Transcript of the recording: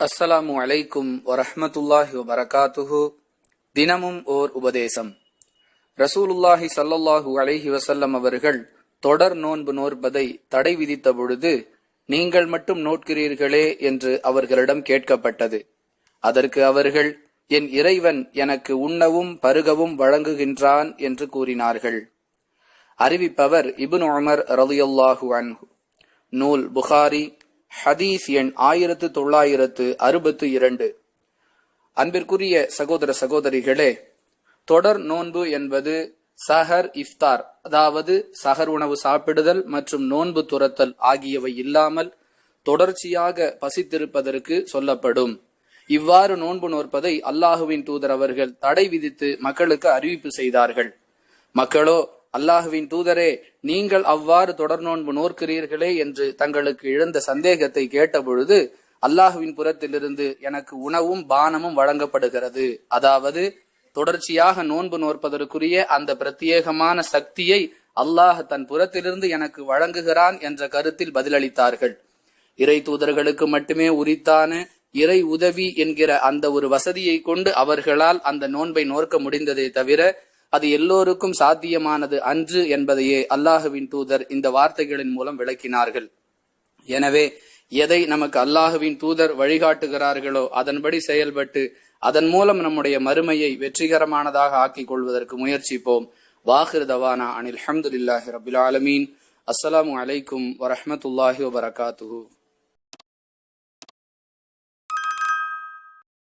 அஸ்ஸலாமு அலைக்கும் வரஹமத்துல்லாஹி வபரகாத்துஹு. தினமும் ஓர் உபதேசம். ரசூலுல்லாஹி சல்லல்லாஹு அலைஹி வசல்லம் அவர்கள் தொடர் நோன்பு நோற்பதை தடை விதித்த பொழுது நீங்கள் மட்டும் நோட்கிறீர்களே என்று அவர்களிடம் கேட்கப்பட்டது. அதற்கு அவர்கள் என் இறைவன் எனக்கு உண்ணவும் பருகவும் வழங்குகின்றான் என்று கூறினார்கள். அறிவிப்பவர் இபுன் உமர் ரலியல்லாஹு அன்ஹு. நூல் புகாரி ஹதீஸ் எண் ஆயிரத்து தொள்ளாயிரத்து அறுபத்து இரண்டு. அன்பிற்குரிய சகோதர சகோதரிகளே தொடர் நோன்பு என்பது சஹர் இஃப்தார் அதாவது சஹர் உணவு சாப்பிடுதல் மற்றும் நோன்பு துரத்தல் ஆகியவை இல்லாமல் தொடர்ச்சியாக பசித்திருப்பதற்கு சொல்லப்படும். இவ்வாறு நோன்பு நோற்பதை அல்லாஹுவின் தூதர் அவர்கள் தடை விதித்து மக்களுக்கு அறிவிப்பு செய்தார்கள். மக்களோ அல்லாஹுவின் தூதரே நீங்கள் அவ்வாறு தொடர் நோன்பு நோக்கிறீர்களே என்று தங்களுக்கு இழந்த சந்தேகத்தை கேட்டபொழுது அல்லாஹுவின் புறத்திலிருந்து எனக்கு உணவும் பானமும் வழங்கப்படுகிறது. அதாவது தொடர்ச்சியாக நோன்பு நோற்பதற்குரிய அந்த பிரத்யேகமான சக்தியை அல்லாஹ் தன் புறத்திலிருந்து எனக்கு வழங்குகிறான் என்ற கருத்தில் பதிலளித்தார்கள். இறை தூதர்களுக்கு மட்டுமே உரித்தான இறை உதவி என்கிற அந்த ஒரு வசதியை கொண்டு அவர்களால் அந்த நோன்பை நோக்க முடிந்ததே தவிர அது எல்லோருக்கும் சாத்தியமானது அன்று என்பதையே அல்லாஹுவின் தூதர் இந்த வார்த்தைகளின் மூலம் விளக்கினார்கள். எனவே எதை நமக்கு அல்லாஹுவின் தூதர் வழிகாட்டுகிறார்களோ அதன்படி செயல்பட்டு அதன் மூலம் நம்முடைய மறுமையை வெற்றிகரமானதாக ஆக்கிக் கொள்வதற்கு முயற்சிப்போம். வாஹிர் தவானா அனில் அஹமதுல்லாஹி ரபுல் ஆலமீன். அஸ்ஸலாமு அலைக்கும் வரமத்துல்லாஹி வபரகாத்துஹூ.